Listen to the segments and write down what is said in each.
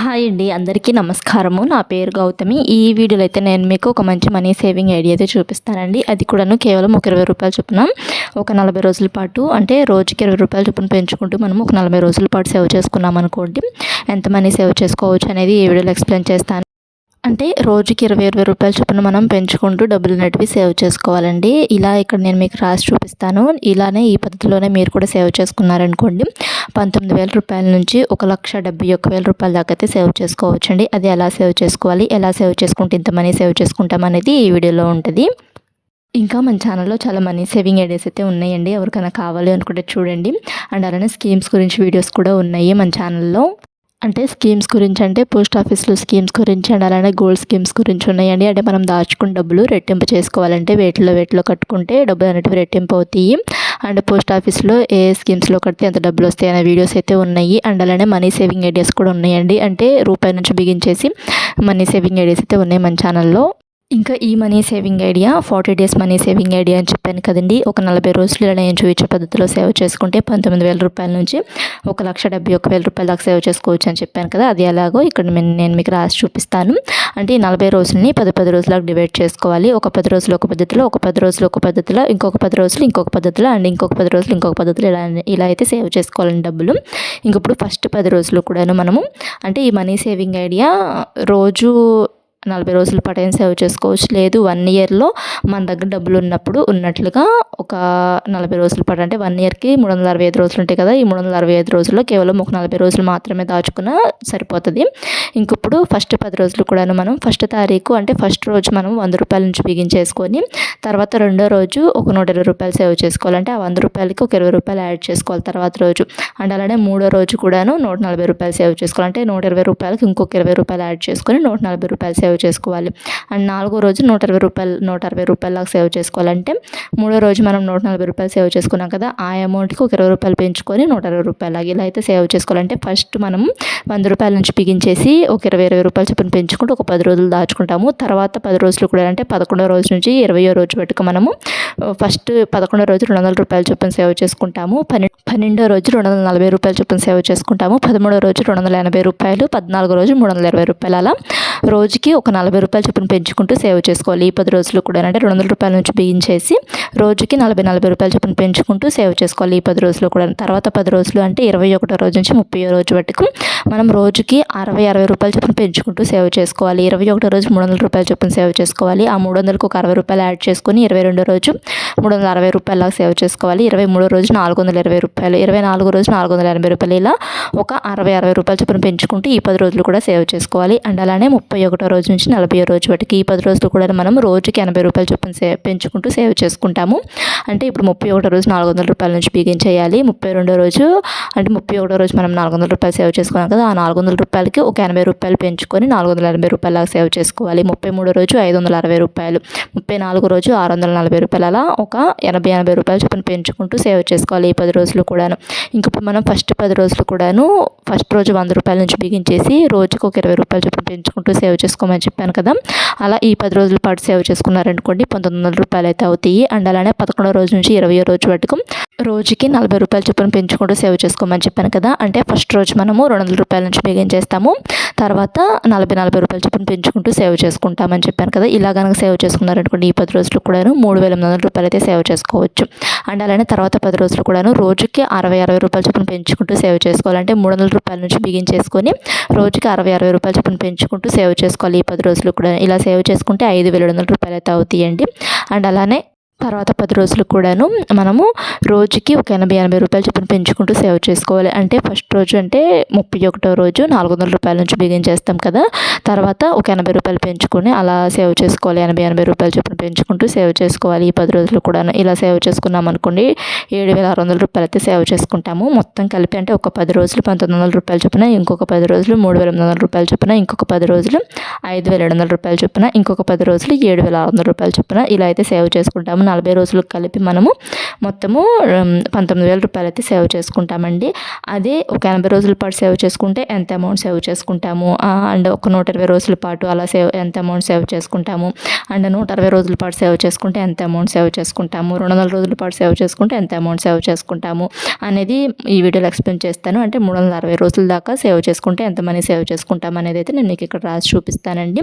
Hi అండి అందరికీ నమస్కారము. నా పేరు గౌతమి. ఈ వీడియోలో అయితే నేను మీకు ఒక మంచి మనీ సేవింగ్ ఐడియా అయితే చూపిస్తానండి. అది కూడాను కేవలం ఒక ఇరవై రూపాయలు చొప్పున ఒక నలభై రోజుల పాటు అంటే రోజుకి ఇరవై రూపాయల చొప్పున పెంచుకుంటూ మనం ఒక నలభై రోజుల పాటు సేవ్ చేసుకున్నాం అనుకోండి ఎంత మనీ సేవ్ చేసుకోవచ్చు అనేది ఈ వీడియోలో ఎక్స్ప్లెయిన్ చేస్తాను. అంటే రోజుకి ఇరవై ఇరవై రూపాయల చొప్పున మనం పెంచుకుంటూ డబ్బులు అనేటివి సేవ్ చేసుకోవాలండి. ఇలా ఇక్కడ నేను మీకు రాసి చూపిస్తాను. ఇలానే ఈ పద్ధతిలోనే మీరు కూడా సేవ్ చేసుకున్నారనుకోండి పంతొమ్మిది వేల రూపాయల నుంచి ఒక లక్ష డెబ్బై ఒక్క వేల రూపాయల దాకా అయితే సేవ్ చేసుకోవచ్చండి. అది ఎలా సేవ్ చేసుకోవాలి? ఎలా సేవ్ చేసుకుంటే ఇంత మనీ సేవ్ చేసుకుంటాం అనేది ఈ వీడియోలో ఉంటుంది. ఇంకా మన ఛానల్లో చాలా మనీ సేవింగ్ ఐడియాస్ అయితే ఉన్నాయండి. ఎవరికైనా కావాలి అనుకుంటే చూడండి. అండ్ అలానే స్కీమ్స్ గురించి వీడియోస్ కూడా ఉన్నాయి మన ఛానల్లో. అంటే స్కీమ్స్ గురించి అంటే పోస్ట్ ఆఫీస్లో స్కీమ్స్ గురించి అండ్ అలానే గోల్డ్ స్కీమ్స్ గురించి ఉన్నాయండి. అంటే మనం దాచుకున్న డబ్బులు రెట్టింపు చేసుకోవాలంటే వేటిలో వేటిలో కట్టుకుంటే డబ్బులు అనేటివి రెట్టింపు అవుతాయి. అండ్ పోస్ట్ ఆఫీస్లో ఏ స్కీమ్స్లో కడితే ఎంత డబ్బులు వస్తాయి అనే వీడియోస్ అయితే ఉన్నాయి. అండ్ అలానే మనీ సేవింగ్ ఐడియాస్ కూడా ఉన్నాయండి. అంటే రూపాయి నుంచి బిగించేసి మనీ సేవింగ్ ఐడియాస్ అయితే ఉన్నాయి మన ఛానల్లో. ఇంకా ఈ money saving idea forty days money saving idea అని చెప్పాను కదండి. ఒక నలభై రోజులు ఇలా నేను చూపించే పద్ధతిలో సేవ్ చేసుకుంటే పంతొమ్మిది వేల రూపాయల నుంచి ఒక లక్ష డెబ్బై ఒక వేల రూపాయల దాకా సేవ్ చేసుకోవచ్చు అని చెప్పాను కదా. అది ఎలాగో ఇక్కడ నేను మీకు రాసి చూపిస్తాను. అంటే ఈ నలభై రోజులని పది పది రోజులకు డివైడ్ చేసుకోవాలి. ఒక పది రోజులు ఒక పద్ధతిలో ఒక పది రోజులు ఒక పద్ధతిలో ఇంకొక పది రోజులు ఇంకొక పద్ధతిలో అండ్ ఇంకొక పది రోజులు ఇంకొక పద్ధతిలో ఇలా ఇలా అయితే సేవ్ చేసుకోవాలని డబ్బులు. ఇంక ఇప్పుడు ఫస్ట్ పది రోజులు కూడాను మనము అంటే ఈ మనీ సేవింగ్ ఐడియా రోజు నలభై రోజుల పాటు అయినా సేవ్ చేసుకోవచ్చు. లేదు వన్ ఇయర్లో మన దగ్గర డబ్బులు ఉన్నప్పుడు ఉన్నట్లుగా ఒక నలభై రోజుల పాటు అంటే వన్ ఇయర్కి మూడు వందల అరవై ఐదు రోజులు ఉంటాయి కదా ఈ మూడు వందల అరవై ఐదు రోజుల్లో కేవలం ఒక నలభై రోజులు మాత్రమే దాచుకున్న సరిపోతుంది. ఇంకప్పుడు ఫస్ట్ పది రోజులు కూడాను మనం ఫస్ట్ తారీఖు అంటే ఫస్ట్ రోజు మనం వంద రూపాయల నుంచి బిగించేసుకొని తర్వాత రెండో రోజు ఒక నూట ఇరవై రూపాయలు సేవ్ చేసుకోవాలంటే ఆ వంద రూపాయలకి ఒక ఇరవై రూపాయలు యాడ్ చేసుకోవాలి తర్వాత రోజు. అండ్ అలానే మూడో రోజు కూడాను నూట నలభై రూపాయలు సేవ్ చేసుకోవాలంటే నూట ఇరవై రూపాయలకి ఇంకొక ఇరవై రూపాయలు యాడ్ చేసుకొని నూట నలభై రూపాయలు సేవ్ సేవ్ చేసుకోవాలి. అండ్ నాలుగో రోజు నూట ఇరవై రూపాయలు నూట అరవై రూపాయలకి సేవ్ చేసుకోవాలంటే మూడో రోజు మనం నూట నలభై రూపాయలు సేవ్ చేసుకున్నాం కదా ఆ అమౌంట్కి ఒక ఇరవై రూపాయలు పెంచుకొని నూట అరవై రూపాయలు ఇలా అయితే సేవ్ చేసుకోవాలంటే ఫస్ట్ మనం వంద రూపాయల నుంచి బిగించేసి ఒక ఇరవై ఇరవై రూపాయలు చొప్పున పెంచుకుంటూ ఒక పది రోజులు దాచుకుంటాము. తర్వాత పది రోజులు కూడా అంటే పదకొండో రోజు నుంచి ఇరవయో రోజు పెట్టుకు మనము ఫస్ట్ పదకొండో రోజు రెండు వందల రూపాయల చొప్పున సేవ్ చేసుకుంటాము. పన్నెండు పన్నెండో రోజు రెండు వందల నలభై రూపాయల చొప్పున సేవ్ చేసుకుంటాము. పదమూడో రోజు రెండు వందల ఎనభై రూపాయలు పద్నాలుగో రోజు మూడు వందల ఇరవై రూపాయలు అలా రోజుకి ఒక నలభై రూపాయలు చొప్పున పెంచుకుంటూ సేవ్ చేసుకోవాలి. ఈ పది రోజులు కూడా అంటే రెండు వందల రూపాయల నుంచి బిగించేసి రోజుకి నలభై నలభై రూపాయలు చొప్పున పెంచుకుంటూ సేవ్ చేసుకోవాలి. ఈ పది రోజులు కూడా తర్వాత పది రోజులు అంటే ఇరవై ఒకటో రోజు నుంచి ముప్పై రోజు వరకు మనం రోజుకి అరవై అరవై రూపాయలు చొప్పున పెంచుకుంటూ సేవ్ చేసుకోవాలి. ఇరవై ఒకటో రోజు మూడు వందల రూపాయలు చొప్పున సేవ్ చేసుకోవాలి. ఆ మూడు వందలకు ఒక అరవై రూపాయలు యాడ్ చేసుకొని ఇరవై రెండో రోజు మూడు వందల అరవై రూపాయల సేవ్ చేసుకోవాలి. ఇరవై మూడో రోజు నాలుగు వందల ఇరవై రూపాయలు ఇరవై నాలుగో రోజు నాలుగు వందల ఎనభై రూపాయలు ఇలా ఒక అరవై అరవై రూపాయలు చొప్పున పెంచుకుంటూ ఈ పది రోజులు కూడా సేవ్ చేసుకోవాలి. అండ్ అలానే ముప్పై ఒకటో రోజు నుంచి నలభై రోజు వరకు ఈ పది రోజులు కూడా మనం రోజుకి ఎనభై రూపాయలు చొప్పున సేవ్ పెంచుకుంటూ సేవ్ చేసుకుంటాము. అంటే ఇప్పుడు ముప్పై ఒకటో రోజు నాలుగు వందల రూపాయల నుంచి బిగించేయాలి ముప్పై రెండో రోజు అంటే ముప్పై ఒకటో రోజు మనం నాలుగు వందల రూపాయలు సేవ్ చేసుకున్నాం కదా ఆ నాలుగు వందల రూపాయలకి ఒక ఎనభై రూపాయలు పెంచుకొని నాలుగు వందల ఎనభై రూపాయల సేవ్ చేసుకోవాలి. ముప్పై మూడో రోజు ఐదు వందల అరవై రూపాయలు ముప్పై నాలుగు రోజు ఆరు వందల నలభై రూపాయలు అలా ఒక ఎనభై ఎనభై రూపాయలు చొప్పున పెంచుకుంటూ సేవ్ చేసుకోవాలి ఈ పది రోజులు కూడాను. ఇంకప్పుడు మనం ఫస్ట్ పది రోజులు కూడాను ఫస్ట్ రోజు వంద రూపాయల నుంచి బిగించేసి రోజుకు ఒక ఇరవై రూపాయలు చొప్పున పెంచుకుంటూ సేవ్ చేసుకోమని చెప్పాను కదా. అలా ఈ పది రోజుల పాటు సేవ్ చేసుకున్నారనుకోండి పంతొమ్మిది వందల రూపాయలు అయితే అవుతాయి. అండ్ అలానే పదకొండో రోజు నుంచి ఇరవై రోజు వరకు రోజుకి నలభై రూపాయలు చొప్పున పెంచుకుంటూ సేవ్ చేసుకోమని చెప్పాను కదా. అంటే ఫస్ట్ రోజు మనము రెండు వందల రూపాయల నుంచి బిగించేస్తాము తర్వాత నలభై నలభై రూపాయలు చొప్పున పెంచుకుంటూ సేవ్ చేసుకుంటామని చెప్పాను కదా. ఇలా కనుక సేవ్ చేసుకున్నారనుకోండి ఈ పది రోజులు కూడాను మూడు వేల ఎనిమిది వందల రూపాయలు అయితే సేవ్ చేసుకోవచ్చు. అండ్ అలానే తర్వాత పది రోజులు కూడాను రోజుకి అరవై అరవై రూపాయలు చొప్పున పెంచుకుంటూ సేవ్ చేసుకోవాలంటే మూడు వందల రూపాయల నుంచి బిగించేసుకొని రోజుకి అరవై అరవై రూపాయలు చొప్పున పెంచుకుంటూ సేవ్ చేసుకోవాలి ఈ పది రోజులు కూడా ఇలా సేవ్ చేసుకుంటే ఐదు వేల వందల రూపాయలు అయితే అవుతాయండి. అండ్ అలానే తర్వాత పది రోజులు కూడాను మనము రోజుకి ఒక ఎనభై ఎనభై రూపాయలు చొప్పున పెంచుకుంటూ సేవ్ చేసుకోవాలి. అంటే ఫస్ట్ రోజు అంటే ముప్పై ఒకటో రోజు నాలుగు వందల రూపాయల నుంచి బిగిన్ చేస్తాం కదా. తర్వాత ఒక ఎనభై రూపాయలు పెంచుకొని అలా సేవ్ చేసుకోవాలి. ఎనభై ఎనభై రూపాయలు చొప్పున పెంచుకుంటూ సేవ్ చేసుకోవాలి. ఈ పది రోజులు కూడాను ఇలా సేవ్ చేసుకున్నాం అనుకోండి ఏడు వేల ఆరు వందల రూపాయలు అయితే సేవ్ చేసుకుంటాము. మొత్తం కలిపి అంటే ఒక పది రోజులు పంతొమ్మిది వందల రూపాయలు చొప్పున ఇంకొక పది రోజులు మూడు వేల ఎనిమిది వందల రూపాయలు చొప్పున ఇంకొక పది రోజులు ఐదు వేల ఏడు వందల రూపాయలు చొప్పున ఇంకొక పది రోజులు ఏడు వేల ఆరు వందల రూపాయలు చొప్పున ఇలా అయితే సేవ్ చేసుకుంటాము. నలభై రోజులు కలిపి మనము మొత్తము పంతొమ్మిది వేల రూపాయలు అయితే సేవ్ చేసుకుంటామండి. అదే ఒక ఎనభై రోజుల పాటు సేవ్ చేసుకుంటే ఎంత అమౌంట్ సేవ్ చేసుకుంటాము? అండ్ ఒక నూట ఇరవై రోజుల పాటు అలా సేవ్ ఎంత అమౌంట్ సేవ్ చేసుకుంటాము? అండ్ నూట అరవై రోజుల పాటు సేవ్ చేసుకుంటే ఎంత అమౌంట్ సేవ్ చేసుకుంటాము? రెండు వందల రోజుల పాటు సేవ్ చేసుకుంటే ఎంత అమౌంట్ సేవ్ చేసుకుంటాము? అనేది ఈ వీడియోలో ఎక్స్ప్లెయిన్ చేస్తాను. అంటే మూడు వందల అరవై రోజుల దాకా సేవ్ చేసుకుంటే ఎంత మనీ సేవ్ చేసుకుంటాం అనేది అయితే నేను మీకు ఇక్కడ రాసి చూపిస్తానండి.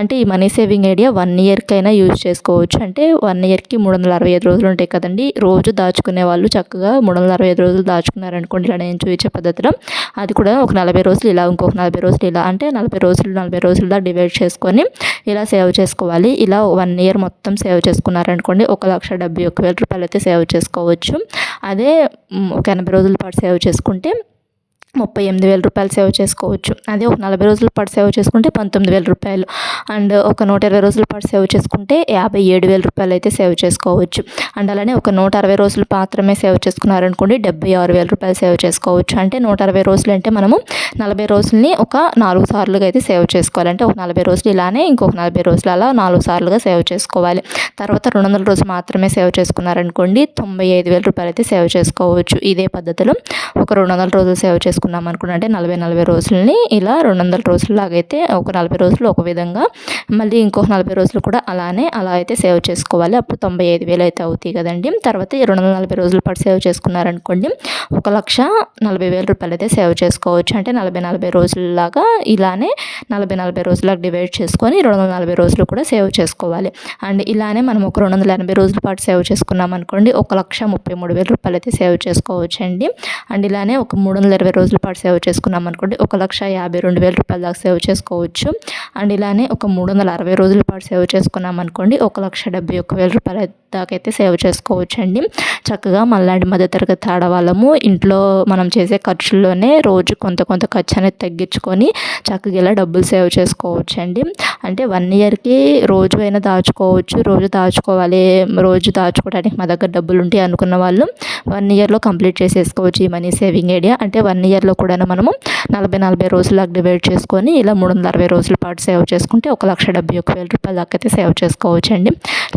అంటే ఈ మనీ సేవింగ్ ఐడియా వన్ ఇయర్కైనా యూజ్ చేసుకోవచ్చు. అంటే వన్ ఇయర్కి మూడు వందల అరవై ఐదు రోజులు ఉంటాయి కదండి. రోజు దాచుకునే వాళ్ళు చక్కగా మూడు వందల అరవై ఐదు రోజులు దాచుకున్నారనుకోండి ఇలా నేను చూపించే పద్ధతిలో. అది కూడా ఒక నలభై రోజులు ఇలా ఇంకొక నలభై రోజులు ఇలా అంటే నలభై రోజులు నలభై రోజులుగా డివైడ్ చేసుకొని ఇలా సేవ్ చేసుకోవాలి. ఇలా వన్ ఇయర్ మొత్తం సేవ్ చేసుకున్నారనుకోండి ఒక లక్ష డెబ్బై ఒక్క వేల రూపాయలు అయితే సేవ్ చేసుకోవచ్చు. అదే ఒక ఎనభై రోజుల పాటు సేవ్ చేసుకుంటే ముప్పై ఎనిమిది వేల రూపాయలు సేవ్ చేసుకోవచ్చు. అదే ఒక నలభై రోజుల పాటు సేవ్ చేసుకుంటే పంతొమ్మిది వేల రూపాయలు. అండ్ ఒక నూట ఇరవై రోజుల పాటు సేవ్ చేసుకుంటే యాభై ఏడు వేల రూపాయలు అయితే సేవ్ చేసుకోవచ్చు. అండ్ అలానే ఒక నూట అరవై రోజులు మాత్రమే సేవ్ చేసుకున్నారనుకోండి డెబ్బై ఆరు వేల రూపాయలు సేవ్ చేసుకోవచ్చు. అంటే నూట అరవై రోజులు అంటే మనము నలభై రోజులని ఒక నాలుగు సార్లుగా అయితే సేవ్ చేసుకోవాలి. అంటే ఒక నలభై రోజులు ఇలానే ఇంకొక నలభై రోజులు అలా నాలుగు సార్లుగా సేవ్ చేసుకోవాలి. తర్వాత రెండు వందల రోజులు మాత్రమే సేవ్ చేసుకున్నారనుకోండి తొంభై ఐదు వేల రూపాయలు అయితే సేవ్ చేసుకోవచ్చు. ఇదే పద్ధతిలో ఒక రెండు వందల రోజులు సేవ్ చేసుకున్నాం అనుకుంటే అంటే నలభై నలభై రోజులని ఇలా రెండు వందల రోజుల్లాగైతే ఒక నలభై రోజులు ఒక విధంగా మళ్ళీ ఇంకొక నలభై రోజులు కూడా అలానే అలా అయితే సేవ్ చేసుకోవాలి. అప్పుడు తొంభై ఐదు వేలు అయితే అవుతాయి కదండి. తర్వాత రెండు వందల నలభై రోజుల పాటు సేవ్ చేసుకున్నారనుకోండి ఒక లక్ష నలభై వేల రూపాయలు అయితే సేవ్ చేసుకోవచ్చు. అంటే నలభై నలభై రోజుల్లాగా ఇలానే నలభై నలభై రోజులకు డివైడ్ చేసుకొని రెండు వందల నలభై రోజులు కూడా సేవ్ చేసుకోవాలి. అండ్ ఇలానే మనం ఒక రెండు వందల ఎనభై రోజుల పాటు సేవ్ చేసుకున్నాం అనుకోండి ఒక లక్ష ముప్పై మూడు వేల రూపాయలు అయితే సేవ్ చేసుకోవచ్చు అండి అండ్ ఇలానే ఒక మూడు వందల ఇరవై రోజులు పాటు సేవ్ చేసుకున్నాం అనుకోండి ఒక లక్ష యాభై రెండు వేల రూపాయల దాకా సేవ్ చేసుకోవచ్చు. అండ్ ఇలానే ఒక మూడు వందల అరవై రోజుల పాటు సేవ్ చేసుకున్నాం అనుకోండి ఒక లక్ష డెబ్బై ఒక్క వేల రూపాయల దాకా అయితే సేవ్ చేసుకోవచ్చు అండి చక్కగా మళ్ళాంటి మధ్యతరగతి ఆడవాళ్ళము ఇంట్లో మనం చేసే ఖర్చుల్లోనే రోజు కొంత కొంత ఖర్చు అనేది తగ్గించుకొని చక్కగా ఇలా డబ్బులు సేవ్ చేసుకోవచ్చు అండి అంటే వన్ ఇయర్కి రోజు అయినా దాచుకోవచ్చు రోజు దాచుకోవాలి రోజు దాచుకోవడానికి మా దగ్గర డబ్బులు ఉంటాయి అనుకున్న వాళ్ళు వన్ ఇయర్లో కంప్లీట్ చేసేసుకోవచ్చు ఈ మనీ సేవింగ్ ఐడియా. అంటే వన్ ఇయర్ ఇయర్లో కూడా మనము నలభై నలభై రోజులకు డివైడ్ చేసుకొని ఇలా మూడు వందల అరవై రోజుల పాటు సేవ్ చేసుకుంటే ఒక లక్ష డెబ్బై ఒక వేల రూపాయల దాకా అయితే సేవ్ చేసుకోవచ్చు అండి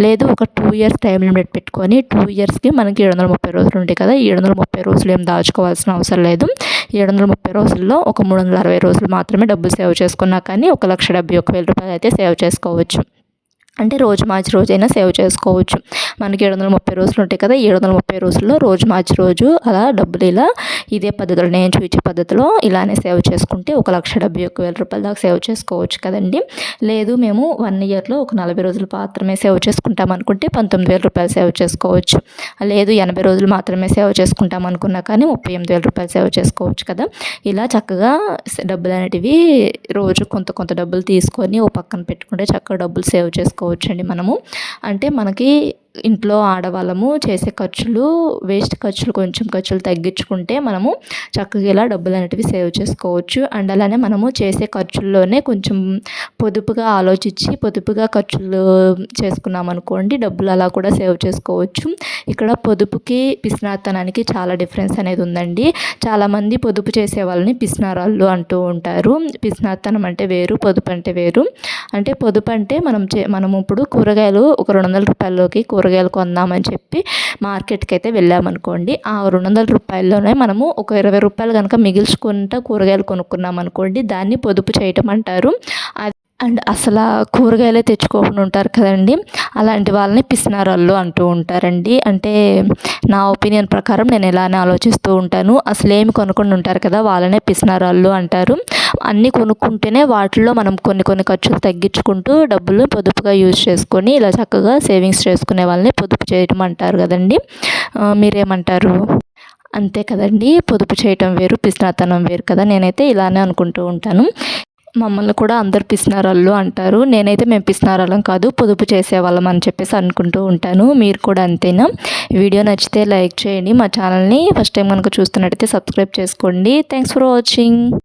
లేదు ఒక టూ ఇయర్స్ టైం లిమిట్ పెట్టుకొని టూ ఇయర్స్కి మనకి ఏడు వందల ముప్పై రోజులు ఉంటాయి కదా ఏడు వందల ముప్పై రోజులు ఏం దాచుకోవాల్సిన అవసరం లేదు. ఏడు వందల ముప్పై రోజుల్లో ఒక మూడు వందల అరవై రోజులు మాత్రమే డబ్బులు సేవ్ చేసుకున్నా కానీ ఒక లక్ష డెబ్బై ఒక వేల రూపాయలు అయితే సేవ్ చేసుకోవచ్చు. అంటే రోజు మార్చి రోజైనా సేవ్ చేసుకోవచ్చు. మనకి ఏడు వందల ముప్పై రోజులు ఉంటాయి కదా ఏడు వందల ముప్పై రోజుల్లో రోజు మార్చి రోజు అలా డబ్బులు ఇలా ఇదే పద్ధతిలో నేను చూపించే పద్ధతిలో ఇలానే సేవ్ చేసుకుంటే ఒక లక్ష డెబ్బై ఒక్క వేల రూపాయల దాకా సేవ్ చేసుకోవచ్చు కదండి. లేదు మేము వన్ ఇయర్లో ఒక నలభై రోజులు మాత్రమే సేవ్ చేసుకుంటాం అనుకుంటే పంతొమ్మిది వేల రూపాయలు సేవ్ చేసుకోవచ్చు. లేదు ఎనభై రోజులు మాత్రమే సేవ్ చేసుకుంటాం అనుకున్నా కానీ ముప్పై ఎనిమిది వేల రూపాయలు సేవ్ చేసుకోవచ్చు కదా. ఇలా చక్కగా డబ్బులు అనేటివి రోజు కొంత కొంత డబ్బులు తీసుకొని ఓ పక్కన పెట్టుకుంటే చక్కగా డబ్బులు సేవ్ చేసుకోవచ్చు. అండి మనము. అంటే మనకి ఇంట్లో ఆడవాళ్ళము చేసే ఖర్చులు వేస్ట్ ఖర్చులు కొంచెం ఖర్చులు తగ్గించుకుంటే మనము చక్కగా ఇలా డబ్బులు అనేటివి సేవ్ చేసుకోవచ్చు. అండ్ అలానే మనము చేసే ఖర్చుల్లోనే కొంచెం పొదుపుగా ఆలోచించి పొదుపుగా ఖర్చులు చేసుకున్నాం అనుకోండి డబ్బులు అలా కూడా సేవ్ చేసుకోవచ్చు. ఇక్కడ పొదుపుకి పిసినాతనానికి చాలా డిఫరెన్స్ అనేది ఉందండి. చాలామంది పొదుపు చేసే వాళ్ళని పిసినారాళ్ళు అంటూ ఉంటారు. పిసినాతనం అంటే వేరు పొదుపు అంటే వేరు. అంటే పొదుపు అంటే మనం చే మనం ఇప్పుడు కూరగాయలు ఒక రెండు వందల రూపాయలలోకి కూరగాయలు కొందామని చెప్పి మార్కెట్కి అయితే వెళ్ళామనుకోండి ఆ రెండు వందల రూపాయల్లోనే మనము ఒక ఇరవై రూపాయలు కనుక మిగిల్చుకుంటా కూరగాయలు కొనుక్కున్నాం అనుకోండి దాన్ని పొదుపు చేయటం అంటారు. అది అండ్ అసలు కూరగాయలే తెచ్చుకోకుండా ఉంటారు కదండి. అలాంటి వాళ్ళని పిసినారాళ్ళు అంటూ ఉంటారండి. అంటే నా ఒపీనియన్ ప్రకారం నేను ఇలానే ఆలోచిస్తూ ఉంటాను. అసలు ఏమి కొనుక్కుండా ఉంటారు కదా వాళ్ళనే పిసినారాళ్ళు అంటారు. అన్నీ కొనుక్కుంటేనే వాటిల్లో మనం కొన్ని కొన్ని ఖర్చులు తగ్గించుకుంటూ డబ్బులు పొదుపుగా యూజ్ చేసుకొని ఇలా చక్కగా సేవింగ్స్ చేసుకునే వాళ్ళని పొదుపు చేయటం అంటారు కదండి. మీరేమంటారు? అంతే కదండి. పొదుపు చేయటం వేరు పిసినాతనం వేరు కదా. నేనైతే ఇలానే అనుకుంటూ ఉంటాను. మమ్మల్ని కూడా అందరు పిసినారాళ్ళు అంటారు. నేనైతే మేము పిసినారాళ్ళం కాదు పొదుపు చేసేవాళ్ళం అని చెప్పేసి అనుకుంటూ ఉంటాను. మీరు కూడా అంతేనా? వీడియో నచ్చితే లైక్ చేయండి. మా ఛానల్ని ఫస్ట్ టైం కనుక చూస్తున్నట్టయితే సబ్స్క్రైబ్ చేసుకోండి. Thanks for watching